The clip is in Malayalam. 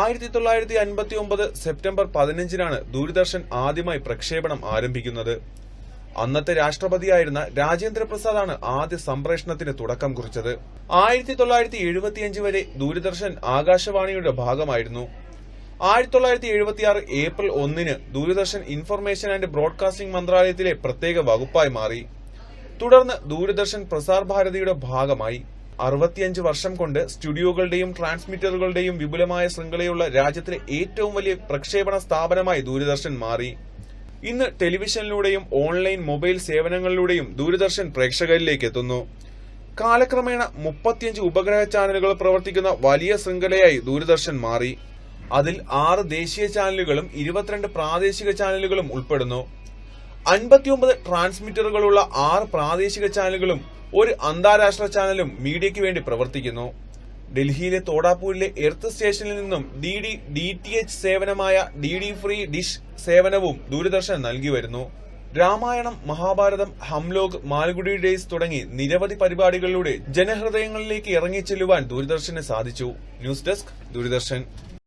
ആയിരത്തി തൊള്ളായിരത്തി അൻപത്തി ഒമ്പത് സെപ്റ്റംബർ പതിനഞ്ചിനാണ് ദൂരദർശൻ ആദ്യമായി പ്രക്ഷേപണം ആരംഭിക്കുന്നത്. അന്നത്തെ രാഷ്ട്രപതിയായിരുന്ന രാജേന്ദ്ര പ്രസാദാണ് ആദ്യ സംപ്രേഷണത്തിന് തുടക്കം കുറിച്ചത്. ആയിരത്തി തൊള്ളായിരത്തി എഴുപത്തിയഞ്ച് വരെ ദൂരദർശൻ ആകാശവാണിയുടെ ഭാഗമായിരുന്നു. ആയിരത്തി തൊള്ളായിരത്തി എഴുപത്തിയാറ് ഏപ്രിൽ ഒന്നിന് ദൂരദർശൻ ഇൻഫർമേഷൻ ആൻഡ് ബ്രോഡ്കാസ്റ്റിംഗ് മന്ത്രാലയത്തിലെ പ്രത്യേക വകുപ്പായി മാറി. തുടർന്ന് ദൂരദർശൻ പ്രസാർ ഭാരതിയുടെ ഭാഗമായി. അറുപത്തിയഞ്ച് വർഷം കൊണ്ട് സ്റ്റുഡിയോകളുടെയും ട്രാൻസ്മിറ്ററുകളുടെയും വിപുലമായ ശൃംഖലയുള്ള രാജ്യത്തിലെ ഏറ്റവും വലിയ പ്രക്ഷേപണ സ്ഥാപനമായി ദൂരദർശൻ മാറി. ഇന്ന് ടെലിവിഷനിലൂടെയും ഓൺലൈൻ മൊബൈൽ സേവനങ്ങളിലൂടെയും ദൂരദർശൻ പ്രേക്ഷകരിലേക്ക് എത്തുന്നു. കാലക്രമേണ മുപ്പത്തിയഞ്ച് ഉപഗ്രഹ ചാനലുകൾ പ്രവർത്തിക്കുന്ന വലിയ ശൃംഖലയായി ദൂരദർശൻ മാറി. അതിൽ ആറ് ദേശീയ ചാനലുകളും ഇരുപത്തിരണ്ട് പ്രാദേശിക ചാനലുകളും ഉൾപ്പെടുന്നു. അൻപത്തിയൊമ്പത് ട്രാൻസ്മിറ്ററുകളുള്ള ആറ് പ്രാദേശിക ചാനലുകളും ഒരു അന്താരാഷ്ട്ര ചാനലും മീഡിയയ്ക്ക് വേണ്ടി പ്രവർത്തിക്കുന്നു. ഡൽഹിയിലെ തോടാപ്പൂരിലെ എർത്ത് സ്റ്റേഷനിൽ നിന്നും D D D T H സേവനമായ D D free dish സേവനവും ദൂരദർശൻ നൽകി വരുന്നു. രാമായണം മഹാഭാരതം ഹംലോക് മാൽഗുഡി ഡേയ്സ് തുടങ്ങി നിരവധി പരിപാടികളിലൂടെ ജനഹൃദയങ്ങളിലേക്ക് ഇറങ്ങിച്ചെല്ലുവാൻ ദൂരദർശന് സാധിച്ചു. News desk Doordarshan.